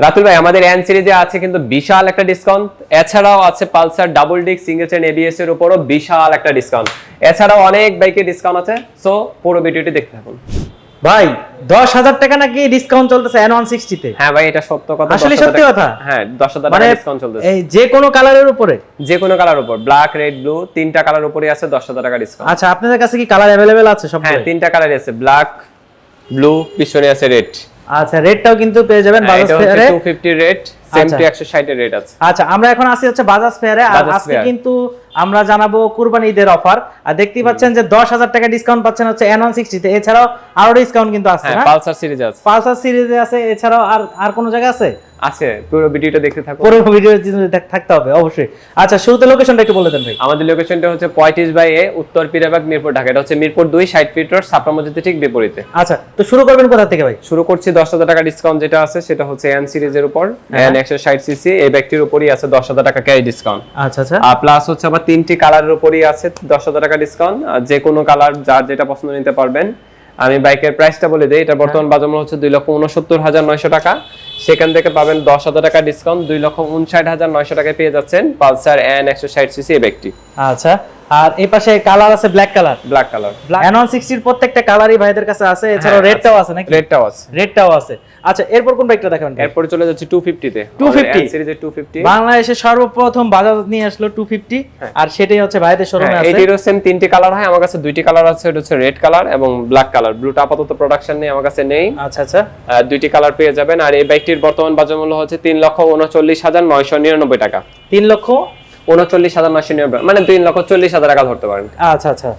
রাতুল ভাই আমাদের এন সিরিজে আছে কিন্তু বিশাল একটা ডিসকাউন্ট এছাড়াও আছে Pulsar double disc single channel ABS এর উপরও বিশাল একটা ডিসকাউন্ট এছাড়াও অনেক বাইকে ডিসকাউন্ট আছে। সো পুরো ভিডিওটি দেখতে থাকুন। ভাই দশ হাজার টাকা নাকি ডিসকাউন্ট চলতেছে এন ওয়ান সিক্সটিতে হ্যাঁ ভাই এটা সত্য কথা আসলে সত্যি কথা? হ্যাঁ দশ হাজার মানে টাকা ডিসকাউন্ট চলতেছে। এই যে কোনো কালারের উপরে? যে কোনো কালার উপর। ব্ল্যাক রেড ব্লু তিনটা কালার উপরে আছে দশ হাজার টাকা ডিসকাউন্ট আচ্ছা আপনাদের কাছে কি কালার অ্যাভেলেবেল আছে সব হ্যাঁ তিনটা কালারই আছে। ব্ল্যাক ব্লু পিছনে আছে রেড আচ্ছা রেটটাও কিন্তু পেয়ে যাবেন Bajaj ফেয়ারে two fifty red same. Two 160 এর রেট আছে। আচ্ছা আমরা এখন আসি হচ্ছে বাজাজ ফেয়ারে আর আজকে কিন্তু আমরা জানাব কুরবানি ঈদের অফার আর দেখতেই পাচ্ছেন যে দশ হাজার টাকা ডিসকাউন্ট পাচ্ছেন হচ্ছে N160 তে এছাড়াও আরও ডিসকাউন্ট কিন্তু আছে হ্যাঁ না? পালসার সিরিজ আছে। পালসার সিরিজে আছে এছাড়াও আর আর কোন জায়গা আছে? আছে পুরো ভিডিওটা দেখতে থাকো। পুরো ভিডিও থাকতে হবে অবশ্যই। আচ্ছা শুরুতে লোকেশনটা একটু বলে দেন ভাই। আমাদের লোকেশনটা হচ্ছে পঁয়ত্রিশ বাই এ উত্তর পিরাবাগ মিরপুর ঢাকা। এটা হচ্ছে মিরপুর দুই ষাট ফিট রোড ছাপড়া মসজিদের ঠিক বিপরীতে। আচ্ছা তো শুরু করবেন কোথা থেকে ভাই? শুরু করছি দশ হাজার টাকা ডিসকাউন্ট যেটা আছে সেটা হচ্ছে এন সিরিজের উপর। এন একশো ষাট সিসি এই ব্যক্তির উপরই আছে দশ হাজার টাকা ক্যাশ ডিসকাউন্ট আচ্ছা আচ্ছা। আর প্লাস হচ্ছে আবার তিনটি কালারের উপরই আছে দশ হাজার টাকা ডিসকাউন্ট যে কোনো কালার যার যেটা পছন্দ নিতে পারবেন। আমি বাইকের প্রাইসটা বলে দিই এটা বর্তমান বাজার মূল্য হচ্ছে দুই লক্ষ উনসত্তর হাজার নয়শো টাকা। সেখান থেকে পাবেন দশ হাজার টাকা ডিসকাউন্ট দুই লক্ষ উনষাট হাজার নয়শো টাকায় পেয়ে যাচ্ছেন পালসার এন একশো ষাট সিসি এই ব্যক্তি। আচ্ছা আর এই পাশে কালার আছে black colour black colour N one সিক্সটির প্রত্যেকটা কালারই ভাইদের কাছে আছে হ্যাঁ, রেডটাও আছে। নাকি? রেডটাও আছে। রেডটাও আছে। আচ্ছা এরপর কোন বাইকটা দেখাবেন? এরপরে চলে যাচ্ছে টু ফিফটিতে 250 সিরিজের টু ফিফটি বাংলাদেশে সর্বপ্রথম বাজাজ নিয়ে আসলো টু ফিফটি আর সেটাই হচ্ছে ভাইদের শোরুমে আছে। এটিরও সেম তিনটি কালার হয়। আমার কাছে দুইটি কালার আছে এটা হচ্ছে রেড কালার এবং ব্ল্যাক কালার ব্লুটা আপাতত প্রোডাকশন নেই আমার কাছে নেই। আচ্ছা আচ্ছা। দুইটি কালার পেয়ে যাবেন। আর এই বাইকটির বর্তমান বাজার মূল্য হচ্ছে তিন লক্ষ উনচল্লিশ হাজার নয়শো নিরানব্বই টাকা। তিন লক্ষ উনচল্লিশ হাজার নয়শো নিরানব্বই মানে তিন লক্ষ চল্লিশ হাজার টাকা ধরতে পারেন। আচ্ছা আচ্ছা।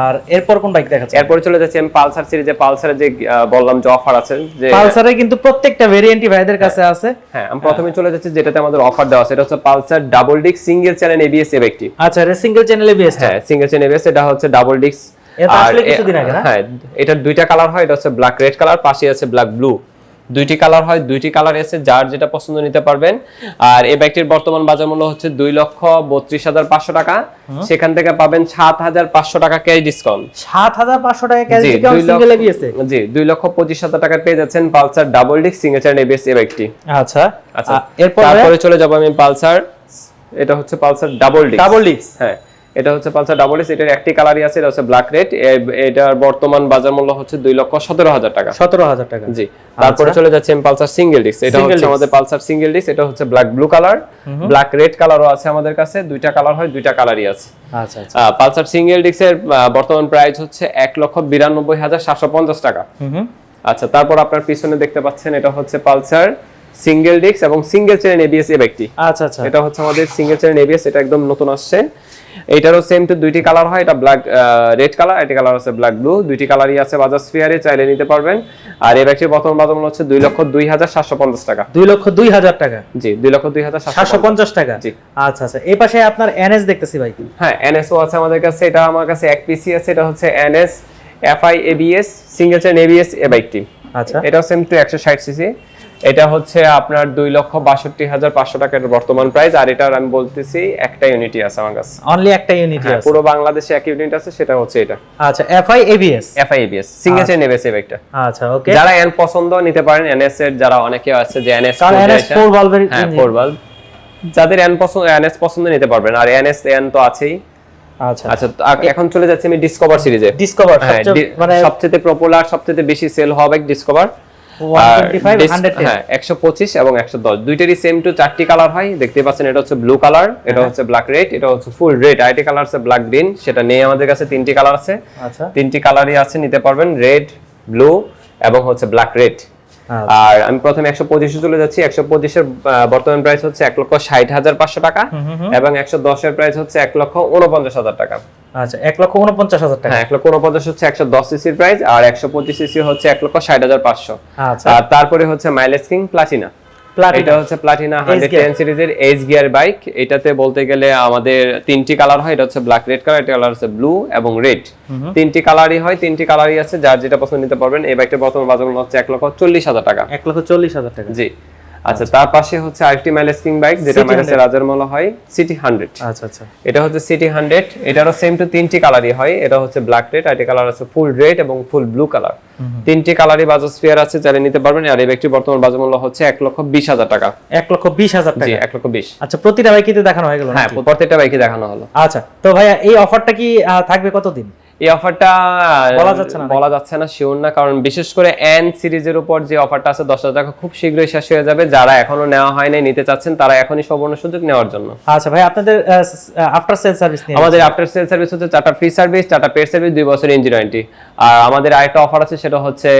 আর এরপর কোন বাইক দেখাচ্ছে এরপরে চলে যাচ্ছে আমি পালসার সিরিজে পালসারের যে বললাম যে অফার আছে যে পালসারে কিন্তু প্রত্যেকটা ভেরিয়েন্টই ভাইদের কাছে আছে। হ্যাঁ আমি প্রথমে চলে যাচ্ছি যেটাতে আমাদের অফার দেওয়া আছে এটা হচ্ছে Pulsar double disc single channel ABS এর একটি। আচ্ছা এটা সিঙ্গেল চ্যানেলে বেস্ট হ্যাঁ সিঙ্গেল চেন এবিএস এটা হচ্ছে ডাবল ডিস্ক এটা আসলে কিছুদিন আগে না? হ্যাঁ এটার দুইটা কালার হয় এটা হচ্ছে ব্ল্যাক রেড কালার পাশে আছে ব্ল্যাক ব্লু দুইটি কালার হয় দুইটি কালার এসে যার যেটা পছন্দ নিতে পারবেন। আর এই বাইকটির বর্তমান বাজার মূল্য হচ্ছে দুই লক্ষ বত্রিশ হাজার পাঁচশো টাকা। সেখান থেকে পাবেন সাত হাজার পাঁচশো টাকা ক্যাশ ডিসকাউন্ট। সাত হাজার পাঁচশো টাকা ক্যাশ ডিসকাউন্ট দুই লক্ষ- জি দুই লক্ষ পঁচিশ হাজার টাকা পেয়ে যাচ্ছেন Pulsar double disc channel ABS এই বাইকটি আচ্ছা আচ্ছা এরপর? তারপরে চলে যাব আমি পালসার এটা হচ্ছে Pulsar double disc. Double disc. হ্যাঁ এটা হচ্ছে পালসার ডাবল ডিস্ক এটার একটি কালারই আছে এটা হচ্ছে ব্ল্যাক রেড এটার বর্তমান বাজার মূল্য হচ্ছে দুই লক্ষ সতেরো হাজার টাকা। সতেরো হাজার টাকা। জি তারপরে চলে যাচ্ছে পালসার সিঙ্গেল ডিস্ক এটা হচ্ছে আমাদের পালসার সিঙ্গেল ডিস্ক এটা হচ্ছে black blue colour black red কালারও আছে আমাদের কাছে দুইটা কালার হয় দুইটা কালারই আছে। আচ্ছা আচ্ছা। পালসার সিঙ্গেল ডিস্কের বর্তমান প্রাইস হচ্ছে এক লক্ষ বিরানব্বই হাজার সাতশো পঞ্চাশ টাকা। আচ্ছা তারপর আপনার পিছনে দেখতে পাচ্ছেন এটা হচ্ছে পালসার সিঙ্গেল ডিস্ক এবং সিঙ্গেল চেন এবিএস এ ব্যক্তি আচ্ছা আচ্ছা। এটা হচ্ছে আমাদের সিঙ্গেল চেন এবিএস এটা একদম নতুন আসছে। এটারও সেম টু দুইটি কালার হয় এটা ব্ল্যাক রেড কালার এটা কালার আছে ব্ল্যাক ব্লু দুইটি কালারই আছে বাজাজ ফিয়ারে চাইলে নিতে পারবেন। আর এই ব্যাগটির বর্তমান বাজার মূল্য হচ্ছে দুই লক্ষ দুই হাজার সাতশো পঞ্চাশ টাকা। দুই লক্ষ দুই হাজার টাকা? জি দুই লক্ষ দুই হাজার সাতশো সাতশো পঞ্চাশ টাকা? জি। আচ্ছা আচ্ছা। এই পাশে আপনার এনএস দেখতেছি ভাই। হ্যাঁ এনএসও আছে আমাদের কাছে এটা আমার কাছে এক পিসি আছে এটা হচ্ছে NS FI ABS single channel ABS এ বাইকটি আচ্ছা। এটাও সেম টু একশো ষাট সিসি এটা হচ্ছে আপনার দুই লক্ষ বাষট্টি হাজার পাঁচশো টাকার বর্তমান প্রাইস আর এটার আমি বলতেছি একটা ইউনিটি আছে আমার কাছে। অনলি একটা ইউনিটি হ্যাঁ, আছে। পুরো বাংলাদেশে এক ইউনিট আছে সেটা হচ্ছে এটা। আচ্ছা FI ABS FI ABS single channel ABS এই বাইকটা আচ্ছা ওকে যারা এন পছন্দ নিতে পারেন এনএস এর যারা অনেকে আছে যে এনএস ফোর হ্যাঁ ফোর বাল্ব যাদের এন পছন্দ এনএস পছন্দ নিতে পারবেন আর এনএস এন তো আছেই। আচ্ছা। আচ্ছা এখন চলে যাচ্ছি আমি ডিসকভার সিরিজে ডিসকভার হ্যাঁ মানে সবচেয়ে পপুলার সবচেয়ে বেশি সেল হবে ডিসকভার 125 110 হ্যাঁ একশো পঁচিশ এবং একশো দশ। দুইটারই সেম টু চারটি কালার হয় দেখতে পাচ্ছেন এটা হচ্ছে ব্লু কালার এটা হ্যাঁ। হচ্ছে ব্ল্যাক রেড এটা হচ্ছে ফুল রেড আইটি কালার আছে ব্ল্যাক গ্রিন সেটা নেই আমাদের কাছে তিনটি কালার আছে। আচ্ছা। তিনটি কালারই আছে নিতে পারবেন রেড ব্লু এবং হচ্ছে ব্ল্যাক রেড। আর আমি প্রথমে একশো পঁচিশে চলে যাচ্ছি। একশো পঁচিশের বর্তমান প্রাইস হচ্ছে এক লক্ষ ষাট হাজার পাঁচশো টাকা এবং একশো দশের প্রাইস হচ্ছে এক লক্ষ উনপঞ্চাশ হাজার টাকা। আচ্ছা এক লক্ষ উনপঞ্চাশ হাজার টাকা। হ্যাঁ এক লক্ষ উনপঞ্চাশ হচ্ছে একশো দশ সিসির প্রাইস আর একশো পঁচিশ সিসি হচ্ছে এক লক্ষ ষাট হাজার পাঁচশো। আচ্ছা। আর তারপরে হচ্ছে মাইলেজ কিং প্লাটিনা এটা হচ্ছে প্লাটিনা হান্ড্রেড gear। টেন সিরিজের এইচ গিয়ার বাইক এটাতে বলতে গেলে আমাদের তিনটি কালার হয়। এটা হচ্ছে ব্ল্যাক রেড কালার এটা কালার হচ্ছে ব্লু এবং রেড তিনটি কালারই হয় তিনটি কালারই আছে। যার যেটা পছন্দ নিতে পারবেন। এই বাইকটা বর্তমান বাজার মূল্য হচ্ছে এক লক্ষ চল্লিশ হাজার টাকা। এক লক্ষ চল্লিশ হাজার টাকা। জি। আচ্ছা তার পাশে হচ্ছে আরেকটি মাইলেজ কিং বাইক যেটা মাইলেজের রাজার মূল্য হয় সিটি হান্ড্রেড আচ্ছা আচ্ছা। এটা হচ্ছে সিটি হান্ড্রেড এটারও সেম টু তিনটি কালারই হয়। এটা হচ্ছে ব্ল্যাক রেড আর কালার আছে ফুল রেড এবং ফুল ব্লু কালার তিনটি কালারই বাজাজ স্পিয়ার আছে চাইলে নিতে পারবেন। আর এই ব্যক্তি বর্তমান বাজার মূল্য হচ্ছে এক লক্ষ বিশ হাজার টাকা। এক লক্ষ বিশ হাজার টাকা? এক লক্ষ বিশ। আচ্ছা প্রতিটা বাইকিতে দেখানো হয়ে গেল হ্যাঁ? প্রত্যেকটা বাইকই দেখানো হলো। আচ্ছা তো ভাইয়া এই অফারটা কি থাকবে কতদিন? এই অফারটা বলা যাচ্ছে না বলা যাচ্ছে না শিওর না কারণ বিশেষ করে এন সিরিজের উপর যে অফারটা আছে দশ হাজার টাকা খুব শীঘ্রই শেষ হয়ে যাবে। যারা এখনও নেওয়া হয় নাই নিতে চাচ্ছেন তারা এখনই সুবর্ণ সুযোগ নেওয়ার জন্য। আচ্ছা ভাই আপনাদের আফটার সেল সার্ভিস আমাদের আফটার সেল সার্ভিস হচ্ছে চারটা ফ্রি সার্ভিস চারটা পেড সার্ভিস দুই বছর ইঞ্জিন ওয়ারেন্টি আর আমাদের আরেকটা অফার আছে সেটা হচ্ছে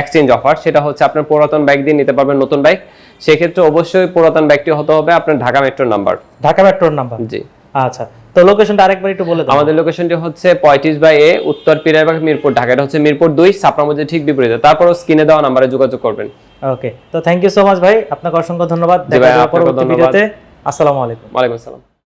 এক্সচেঞ্জ অফার সেটা হচ্ছে আপনার পুরাতন বাইক দিয়ে নিতে পারবেন নতুন বাইক সেক্ষেত্রে অবশ্যই পুরাতন বাইকটি হতে হবে আপনার ঢাকা মেট্রোর নাম্বার ঢাকা মেট্রোর নাম্বার জি। আচ্ছা। তো লোকেশনটা আরেকবার একটু বলে দাও। আমাদের লোকেশনটি হচ্ছে পঁয়ত্রিশ বাই এ উত্তর পিরাইবাগ মিরপুর ঢাকা এটা হচ্ছে মিরপুর দুই সাপড়া মধ্যে ঠিক বিপরীতে। তারপরও স্ক্রিনে দেওয়া নাম্বারে যোগাযোগ করবেন। ওকে তো থ্যাংক ইউ সো মাচ ভাই আপনাকে অসংখ্য ধন্যবাদ। দেখা হবে পরবর্তী ভিডিওতে। আসসালামু আলাইকুম। ওয়ালাইকুম আসসালাম।